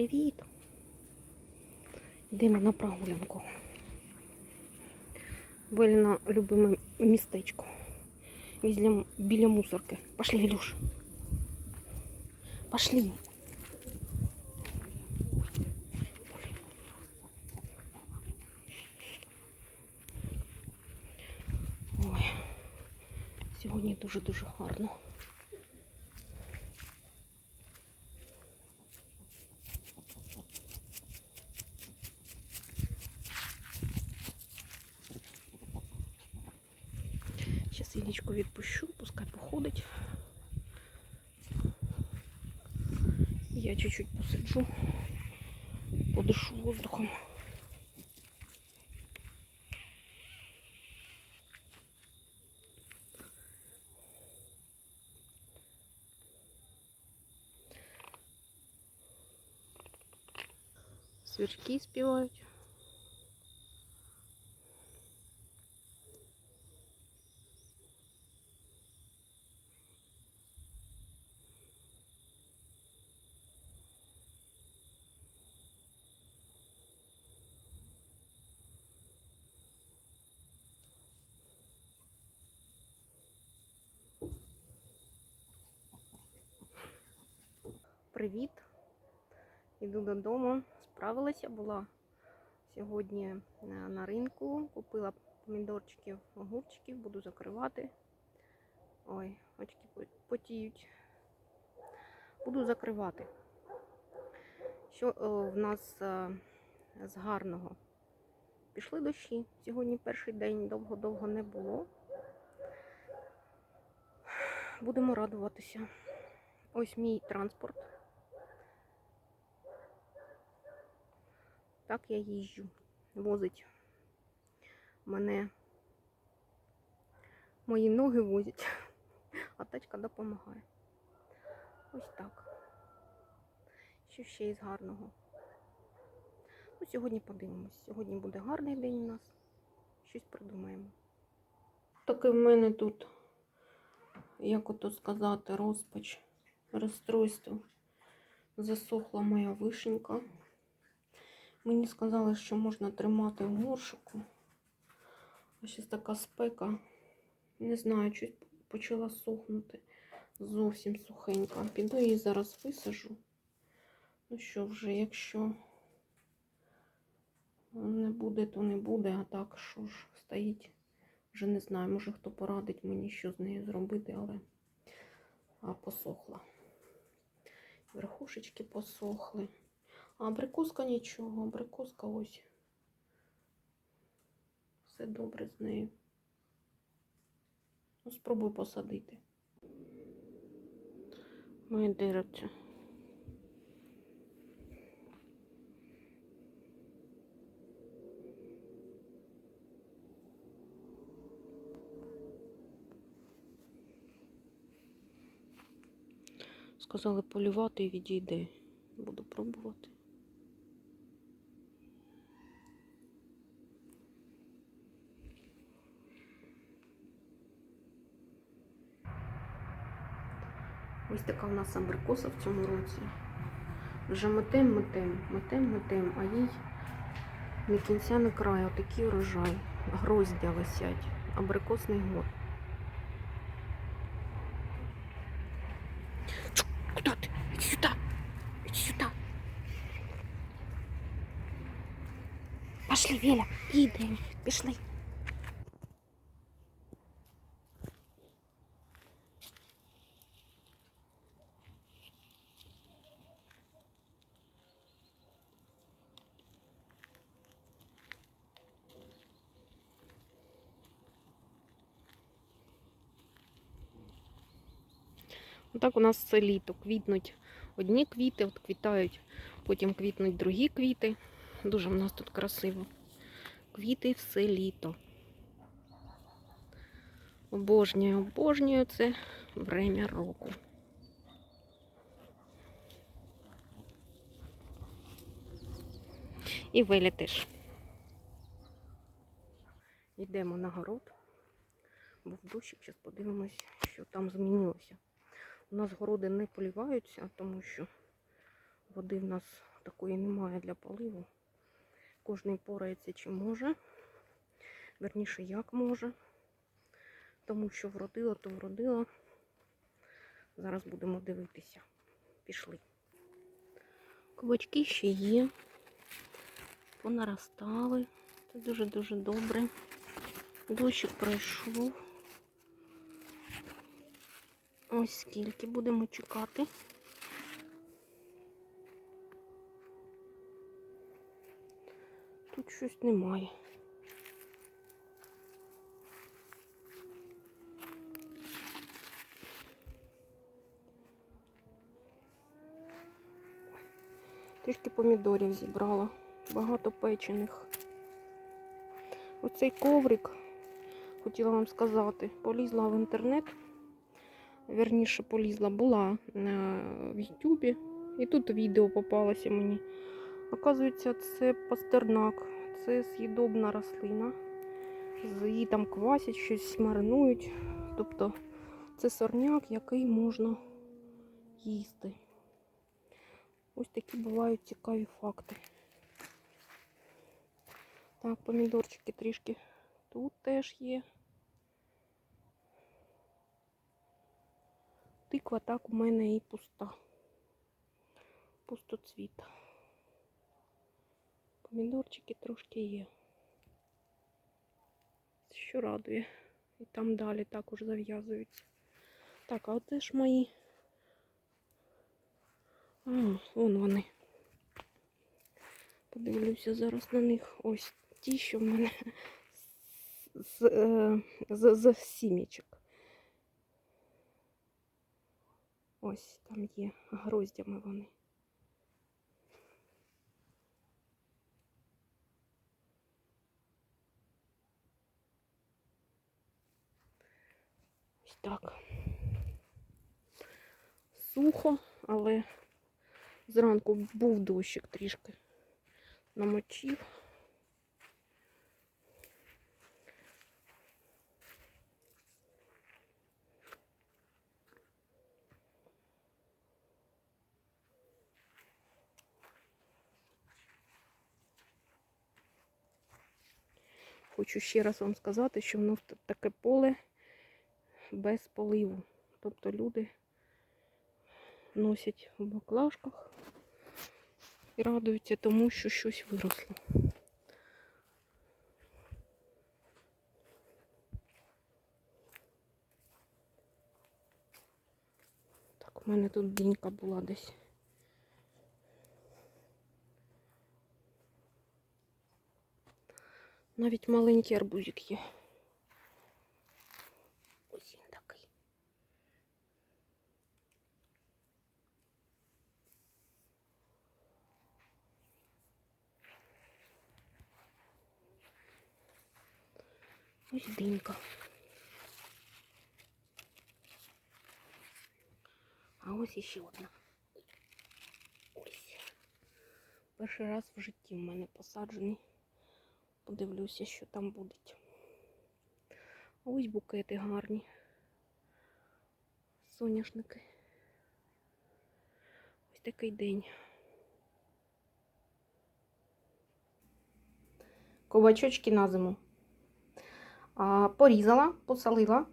Привіт! Йдемо на прогулянку. Веліна любиме містечко. Візлям біля мусорки. Пошли, Вілюш. Пошли. Ой, сьогодні дуже-дуже гарно. Зараз Ілічку відпущу, пускай походить. Я чуть-чуть посиджу, подишу воздухом. Сверчки співають. Привіт. Іду додому. Справилася, була сьогодні на на ринку. Купила помідорчиків, огурчиків, буду закривати. Ой, очки потіють. Буду закривати. Що о, в нас е, з гарного? Пішли дощі. Сьогодні перший день довго-довго не було. Будемо радуватися. Ось мій транспорт. Так я їжджу. Возить мене. Мої ноги возять, а тачка допомагає. Ось так. Що ще із гарного? Ну, сьогодні подивимось. Сьогодні буде гарний день у нас. Щось придумаємо. Так і в мене тут, як ото сказати, розпач, розстройство. Засохла моя вишенька. Мені сказали, що можна тримати в горшику. Ще така спека. Не знаю, щось почала сохнути. Зовсім сухенька. Піду її зараз висажу. Ну що вже, якщо не буде, то не буде. А так, що ж, стоїть. Вже не знаю, може хто порадить мені, що з нею зробити, але а, посохла. Верхушечки посохли. А абрикоска нічого, абрикоска ось. Все добре з нею. Ну, спробуй посадити. Моє деревце. Сказали полювати і відійде. Буду пробувати. Ось така у нас абрикоса в цьому році. Вже метем, метем, метем, метем, а їй не кінця, не краю. Отакий урожай. Гроздя висять. Абрикосний год. Куда ти? Іди сюди. Іди сюди. Пошли, Веля. Їдемо. Пішли. Отак у нас все літо. Квітнуть одні квіти, от квітають, потім квітнуть другі квіти. Дуже в нас тут красиво. Квіти все літо. Обожнюю, обожнюю це время року. І теж. Йдемо на город. Був дощик, зараз подивимось, що там змінилося. У нас городи не поліваються, тому що води в нас такої немає для поливу. Кожний порається чи може. Верніше, як може. Тому що вродила, то вродила. Зараз будемо дивитися. Пішли. Кабачки ще є. Понаростали. Це дуже-дуже добре. Дощик пройшов. Ось скільки будемо чекати. Тут щось немає. Трішки помідорів зібрала. Багато печених. Оцей коврик, хотіла вам сказати, полізла в інтернет. Вірніше полізла, була в Ютубі. І тут відео попалося мені. Оказується, це пастернак. Це з'їдобна рослина. Її там квасять, щось маринують. Тобто це сорняк, який можна їсти. Ось такі бувають цікаві факти. Так, помідорчики трішки тут теж є. Тиква так у мене і пуста. Пустоцвіт. Помідорчики трошки є. Що радує. І там далі також зав'язуються. Так, а оце ж мої. А, вон вони. Подивлюся зараз на них. Ось ті, що в мене з, е, з, з сімічок. Ось там є гроздями вони. Ось так. Сухо, але зранку був дощик трішки намочив. Хочу ще раз вам сказати, що воно таке поле без поливу. Тобто люди носять в баклажках і радуються тому, що щось виросло. У мене тут дінька була десь. Навіть маленький арбузик є. Ось він такий. Ось динька. А ось іще одна. Ось. Перший раз в житті в мене посаджений. Подивлюся, що там буде. Ось букети гарні. Соняшники. Ось такий день. Ковачочки на зиму. А, порізала, посолила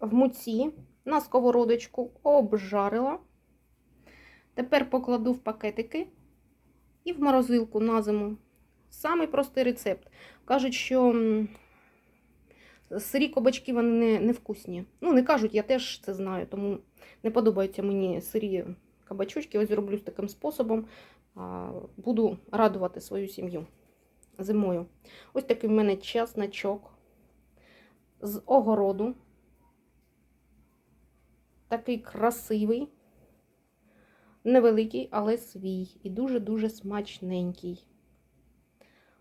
в муці на сковородочку, обжарила. Тепер покладу в пакетики і в морозилку на зиму. Самий простий рецепт. Кажуть, що сирі кабачки вони не, невкусні. Ну, не кажуть, я теж це знаю, тому не подобаються мені сирі кабачочки. Ось зроблю таким способом. Буду радувати свою сім'ю зимою. Ось такий в мене чесночок з огороду. Такий красивий, невеликий, але свій. І дуже-дуже смачненький.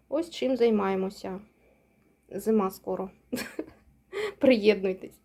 Ось чим займаємося. Зима скоро. Приєднуйтесь.